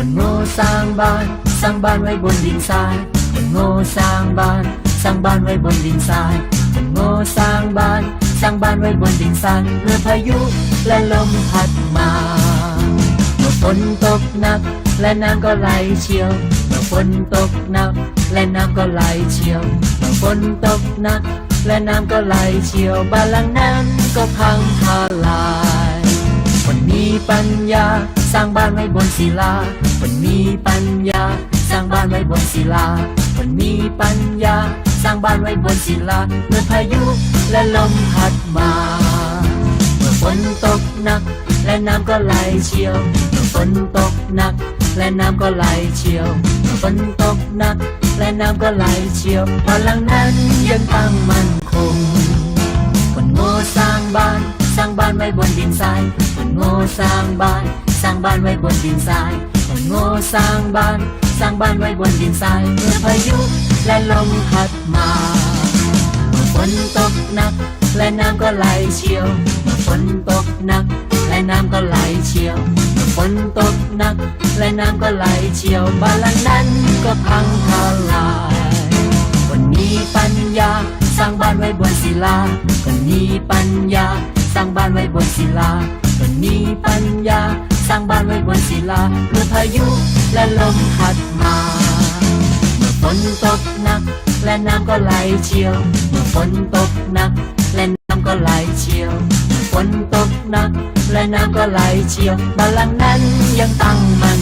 คนโง่สร้างบ้าน สร้างบ้านไว้บนดินทราย คนโง่สร้างบ้าน สร้างบ้านไว้บนดินทราย คนโง่สร้างบ้าน สร้างบ้านไว้บนดินทรายเมื่อพายุและลมพัดมาเมื่อฝนตกหนัก และน้ำก็ไหลเชี่ยวเมื่อฝนตกหนัก และน้ำก็ไหลเชี่ยวเมื่อฝนตกหนัก และน้ำก็ไหลเชี่ยวบ้านหลังนั้นก็พังทลายคนมีปัญญาสร้างบ้านไว้บนศิลา คนมีปัญญา สร้างบ้านไว้บนศิลา คนมีปัญญา สร้างบ้านไว้บนศิลา เมื่อพายุและลมพัดมา เมื่อฝนตกหนัก และน้ำก็ไหลเชี่ยว เมื่อฝนตกหนัก และน้ำก็ไหลเชี่ยว เมื่อฝนตกหนัก และน้ำก็ไหลเชี่ยวบ้านหลังนั้นยังตั้งมั่นคง คนโง่สร้างบ้าน สร้างบ้านไว้บนดินทราย คนโง่สร้างบ้านสร้างบ้านไว้บนดินทราย คนโง่สร้างบ้าน สร้างบ้านไว้บนดินทรายเมื่อพายุและลมพัดมาเมื่อฝนตกหนัก และน้ำก็ไหลเชี่ยวเมื่อฝนตกหนัก และน้ำก็ไหลเชี่ยวเมื่อฝนตกหนัก และน้ำก็ไหลเชี่ยวบ้านหลังนั้นก็พังทลายคนมีปัญญา สร้างบ้านไว้บนศิลาคนมีปัญญา สร้างบ้านไว้บนศิลาคนมี ลาเมื่อพายุและลมพัดมา เมื่อฝนตกหนัก และน้ำก็ไหลเชี่ยว เมื่อฝนตกหนัก และน้ำก็ไหลเชี่ยวเมื่อฝนตกหนัก และน้ำก็ไหลเชี่ยวบานหลังนั้นยังตั้งมั่น